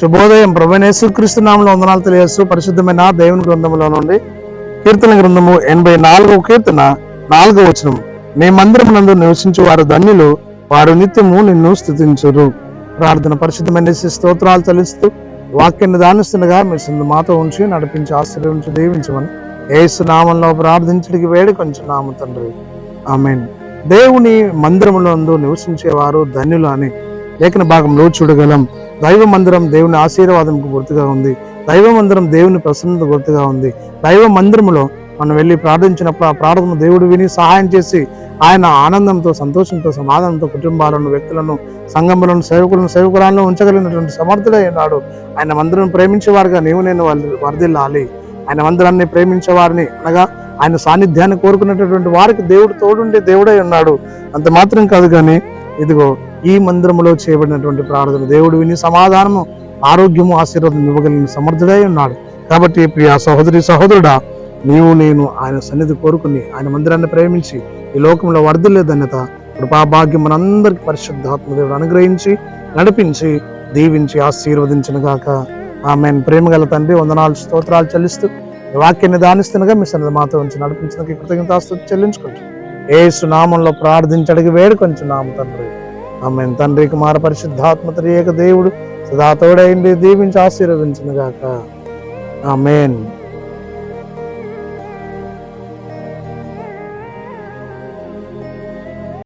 శుభోదయం. ప్రభనేసు క్రీస్తు నామంలో వందనాలు తెలియజేస్తూ పరిశుద్ధమైన దేవుని గ్రంథంలో నుండి కీర్తన గ్రంథము ఎనభై నాలుగవ కీర్తన నాలుగవ వచనం నీ మందిరం నందు నివసించు వారు ధన్యులు వారు నిత్యము నిన్ను స్థుతించురు. ప్రార్థన పరిశుద్ధమైన స్తోత్రాలు తలిస్తూ వాక్యాన్ని దానిస్తుండగా మీ సింధు మాతో ఉంచి నడిపించి ఆశ్రయించి దీవించమని ఏసు నామంలో ప్రార్థించడానికి వేడి కొంచెం నామ తండ్రి. ఆమెన్. దేవుని మందిరములందు నివసించేవారు ధన్యులు అని లేఖన భాగంలో చూడగలం. దైవ మందిరం దేవుని ఆశీర్వాదంకు గుర్తుగా ఉంది. దైవ మందిరం దేవుని ప్రసన్నత గుర్తుగా ఉంది. దైవ మందిరములో మనం వెళ్ళి ప్రార్థించినప్పుడు ఆ ప్రార్థన దేవుడు విని సహాయం చేసి ఆయన ఆనందంతో సంతోషంతో సమాధానంతో కుటుంబాలను వ్యక్తులను సంఘములను సేవకులను సేవకురాలను ఉంచగలిగినటువంటి సమర్థుడై ఉన్నాడు. ఆయన మందిరం ప్రేమించేవారుగా నీవు నేను వాళ్ళ- వర్ధిల్లాలి. ఆయన మందిరాన్ని ప్రేమించేవారిని అనగా ఆయన సాన్నిధ్యాన్ని కోరుకున్నటువంటి వారికి దేవుడు తోడుండే దేవుడై ఉన్నాడు. అంత మాత్రం కాదు కానీ ఇదిగో ఈ మందిరములో చేయబడినటువంటి ప్రార్థన. దేవుడు విని సమాధానము ఆరోగ్యము ఆశీర్వాదం ఇవ్వగలిగిన సమర్థుడై ఉన్నాడు. కాబట్టి ప్రియ సహోదరి సహోదరుడా నీవు నేను ఆయన సన్నిధి కోరుకుని ఆయన మందిరాన్ని ప్రేమించి ఈ లోకంలో వరదలే ధన్యత కృపాభాగ్యం మనందరికి పరిశుద్ధాత్మ దేవుడు అనుగ్రహించి నడిపించి దీవించి ఆశీర్వదించిన గాక. ఆమె ప్రేమ గల తండ్రి వందనాలు స్తోత్రాలు చెల్లిస్తూ ఈ వాక్యాన్ని దానిస్తుండగా మీ సన్నిధి మాతో ఉంచి నడిపించిన కృతజ్ఞతాస్తు చెల్లించుకుంటూ ఏ సునామంలో ప్రార్థించడికి వేడు కొంచెం నామ తండ్రి. ఆమె తండ్రి కుమార పరిశుద్ధాత్మ ఏక దేవుడు సదా తోడైండి దీవించి ఆశీర్వదించిన గాక ఆమెన్.